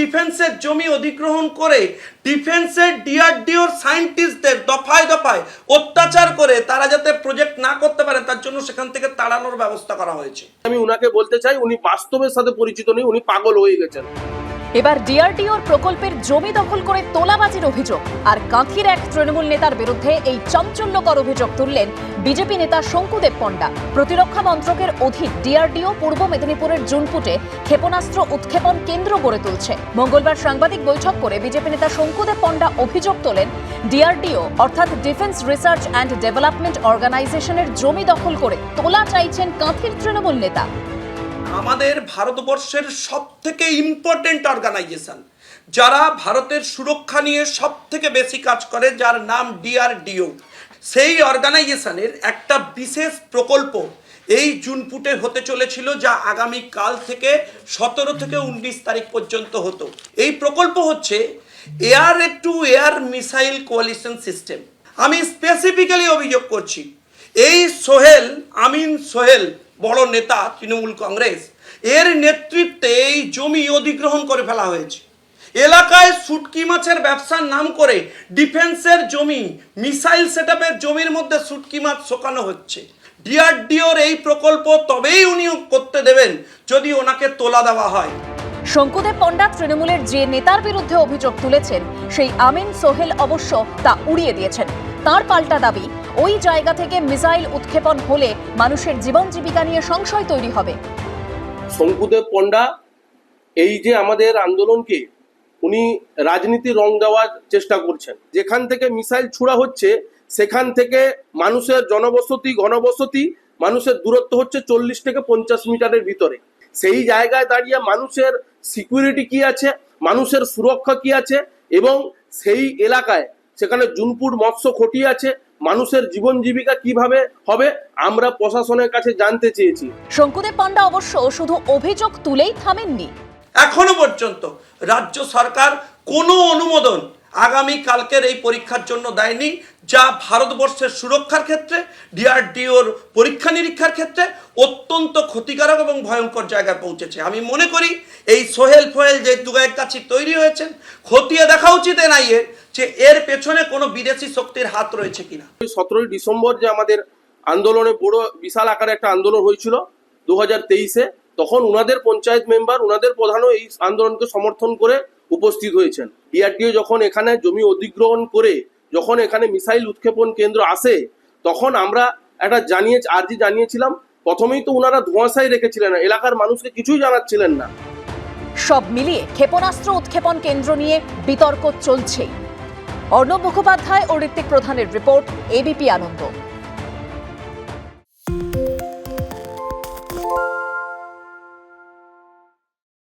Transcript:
ডিফেন্সের জমি অধিগ্রহণ করে ডিফেন্সের ডিআরডিওর সায়েন্টিস্টদের দফায় দফায় অত্যাচার করে তারা যাতে প্রজেক্ট না করতে পারে, তার জন্য সেখান থেকে তাড়ানোর ব্যবস্থা করা হয়েছে। আমি উনাকে বলতে চাই, উনি বাস্তবের সাথে পরিচিত নেই, উনি পাগল হয়ে গেছেন। এবার ডিআরডিওর প্রকল্পের জমি দখল করে তোলাবাজির অভিযোগ। আর কাঁথির এক তৃণমূল নেতার বিরুদ্ধে এই চাঞ্চল্যকর অভিযোগ তুললেন বিজেপি নেতা শঙ্কুদেব পণ্ডা। প্রতিরক্ষা মন্ত্রকের অধীন ডিআরডিও পূর্ব মেদিনীপুরের জুনপুটে ক্ষেপণাস্ত্র উৎক্ষেপণ কেন্দ্র গড়ে তুলছে। মঙ্গলবার সাংবাদিক বৈঠক করে বিজেপি নেতা শঙ্কুদেব পণ্ডা অভিযোগ তোলেন, ডিআরডিও অর্থাৎ ডিফেন্স রিসার্চ অ্যান্ড ডেভেলপমেন্ট অর্গানাইজেশনের জমি দখল করে তোলা চাইছেন কাঁথির তৃণমূল নেতা। আমাদের ভারতবর্ষের সব থেকে ইম্পর্টেন্ট অর্গানাইজেশন যারা ভারতের সুরক্ষা নিয়ে সব থেকে বেশি কাজ করে, যার নাম ডিআরডিও সেই অর্গানাইজেশনের একটা বিশেষ প্রকল্প এই জুন ফুটে হতে চলেছিল, যা আগামী কাল থেকে সতেরো থেকে উনিশ তারিখ পর্যন্ত হতো। এই প্রকল্প হচ্ছে air to air missile coalition system. আমি স্পেসিফিক্যালি অভিযোগ করছি, এই সোহেল, আমিন সোহেল, বড় নেতা, তৃণমূল কংগ্রেস এর নেতৃত্বে এই জমি অধিগ্রহণ করে ফেলা হয়েছে। এলাকায় শুটকি মাছের ব্যবসার নাম করে ডিফেন্সের জমি, মিসাইল সেটআপের জমির মধ্যে শুটকি মাছ শোকানো হচ্ছে। ডিআরডিওর এই প্রকল্প তবেই উনি করতে দেবেন যদি ওনাকে তোলা দেওয়া হয়। শঙ্কুদেব পণ্ডা তৃণমূলের যে নেতার বিরুদ্ধে অভিযোগ তুলেছেন, সেই আমিন সোহেল অবশ্য তা উড়িয়ে দিয়েছেন। তার পাল্টা দাবি, ওই জায়গা থেকে মিসাইল উৎক্ষেপণ হলে মানুষের জীবন জীবিকা নিয়ে সংশয় তৈরি হবে। শঙ্কুদেব পণ্ডা, এই যে আমাদের আন্দোলনকে উনি রাজনীতির রং দেওয়ার চেষ্টা করছেন। যেখান থেকে মিসাইল ছুড়া হচ্ছে, সেখান থেকে মানুষের জনবসতি, ঘনবসতি, মানুষের দূরত্ব হচ্ছে চল্লিশ থেকে পঞ্চাশ মিটারের ভিতরে। সেই জায়গায় দাঁড়িয়ে মানুষের সিকিউরিটি কি আছে, মানুষের সুরক্ষা কি আছে, এবং সেই এলাকায় সেখানে জুনপুর মৎস্য খটি আছে মানুষের জীবন জীবিকা কীভাবে হবে আমরা প্রশাসনের কাছে জানতে চেয়েছি। শঙ্কুদেব পণ্ডা অবশ্য শুধু অভিযোগ তুলেই থামেননি। এখনও পর্যন্ত রাজ্য সরকার কোনো অনুমোদন আগামী কালকের এই পরীক্ষার জন্য দেয়নি যা ভারতবর্ষের সুরক্ষার ক্ষেত্রে ডিআরডিওর পরীক্ষা নিরীক্ষার ক্ষেত্রে অত্যন্ত ক্ষতিকারক এবং ভয়ঙ্কর জায়গায় পৌঁছেছে। আমি মনে করি এই সোহেল ফোহেল যে দুগায়ের কাছে তৈরি হয়েছেন খতিয়ে দেখা উচিত এনআইএ যে এর পেছনে কোনো বিদেশি শক্তির হাত রয়েছে কিনা। সতেরোই ডিসেম্বর যে আমাদের আন্দোলনে বড় বিশাল আকারে একটা আন্দোলন হয়েছিল দু হাজার তেইশে তখন উনাদের পঞ্চায়েত মেম্বার উনাদের প্রধানও এই আন্দোলনকে সমর্থন করে উপস্থিত হয়েছেন। ডিআরডিও যখন এখানে জমি অধিগ্রহণ করে যখন এখানে মিসাইল উৎক্ষেপণ কেন্দ্র আসে তখন আমরা একটা জানিয়ে আর্জি জানিয়েছিলাম। প্রথমেই তো উনারা ধোঁয়াশাই রেখেছিলেন এলাকার মানুষকে কিছুই জানাচ্ছিলেন না। সব মিলিয়ে ক্ষেপণাস্ত্র উৎক্ষেপণ কেন্দ্র নিয়ে বিতর্ক চলছেই। অর্ণব মুখোপাধ্যায় ও ঋত্বিক প্রধানের রিপোর্ট এবিপি আনন্দ।